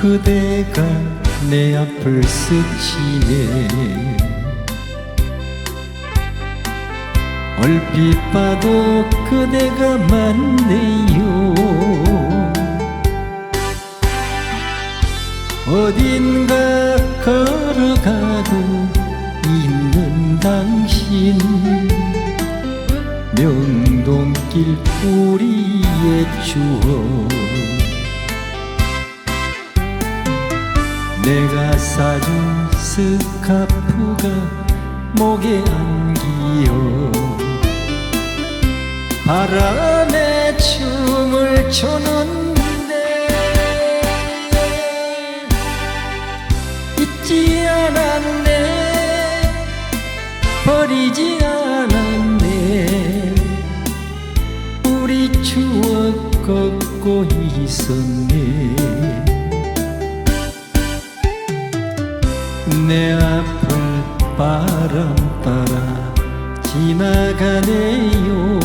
그대가 내 앞을 스치네. 얼핏 봐도 그대가 맞네요. 어딘가 걸어가고 있는 당신. 명동길 우리의 추억 내가 사준 스카프가 목에 안기어 바람에 춤을 추는데 잊지 않았네. 버리지 않았네. 우리 추억 걷고 있었네 내 앞을 바람 따라 지나가네요.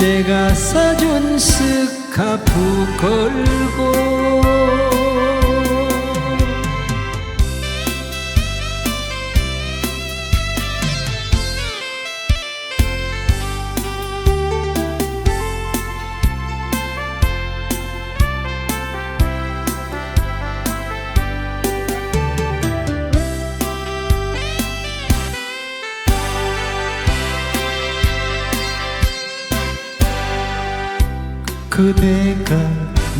내가 사준 스카프 걸고 그대가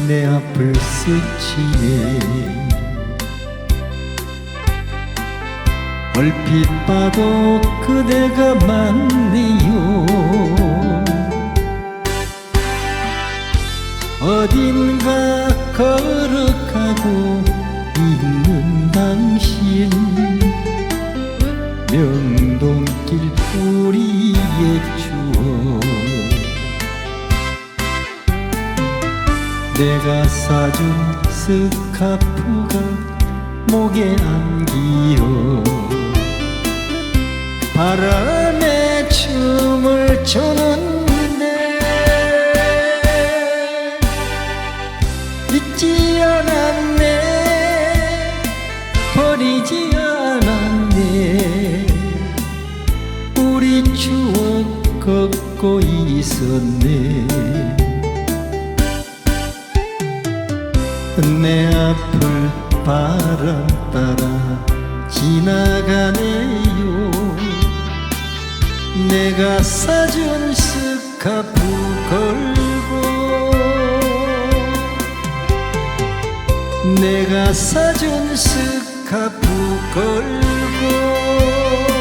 내 앞을 스치네 얼핏 봐도 그대가 맞네요. 어딘가 걸어가고 있는 당신 명동길 우리의 추억 내가 사준 스카프가 목에 안기어 바람에 춤을 추는데 잊지 않았네. 버리지 않았네. 우리 추억 걷고 있었네 내 앞을 바람 따라. 지나가네요. 내가 사준 스카프 걸고 내가 사준 스카프 걸고